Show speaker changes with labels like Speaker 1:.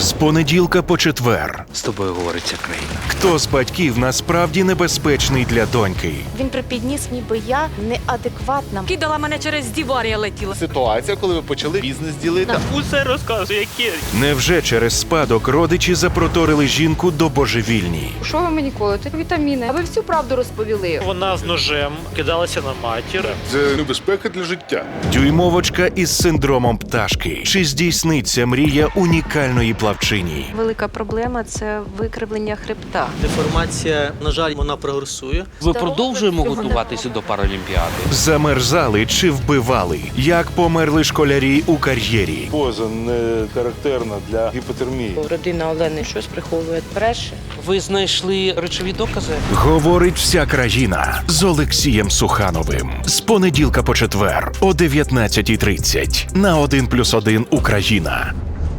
Speaker 1: З понеділка по четвер.
Speaker 2: З тобою говориться країна.
Speaker 1: Хто з батьків насправді небезпечний для доньки?
Speaker 3: Він припідніс, ніби я неадекватна.
Speaker 4: Кидала мене через дівар, я летіла.
Speaker 5: Ситуація, коли ви почали бізнес ділити.
Speaker 2: Усе розказує Кір.
Speaker 1: Невже через спадок родичі запроторили жінку до божевільні?
Speaker 6: Що ви мені колите? Вітаміни. А ви всю правду розповіли.
Speaker 7: Вона з ножем кидалася на матір.
Speaker 5: Це небезпека для життя.
Speaker 1: Дюймовочка із синдромом пташки. Чи здійсниться мрія унікальної плавчині?
Speaker 3: Велика проблема це викривлення хребта.
Speaker 8: Деформація, на жаль, вона прогресує.
Speaker 2: Ми продовжуємо готуватися до Паралімпіади.
Speaker 1: Замерзали чи вбивали? Як померли школярі у кар'єрі?
Speaker 5: Поза не характерна для гіпотермії.
Speaker 6: Родина Олени щось приховує. Бреше.
Speaker 2: Ви знайшли речові докази?
Speaker 1: Говорить вся країна з Олексієм Сухановим. З понеділка по четвер о 19.30 на 1+,1 Україна.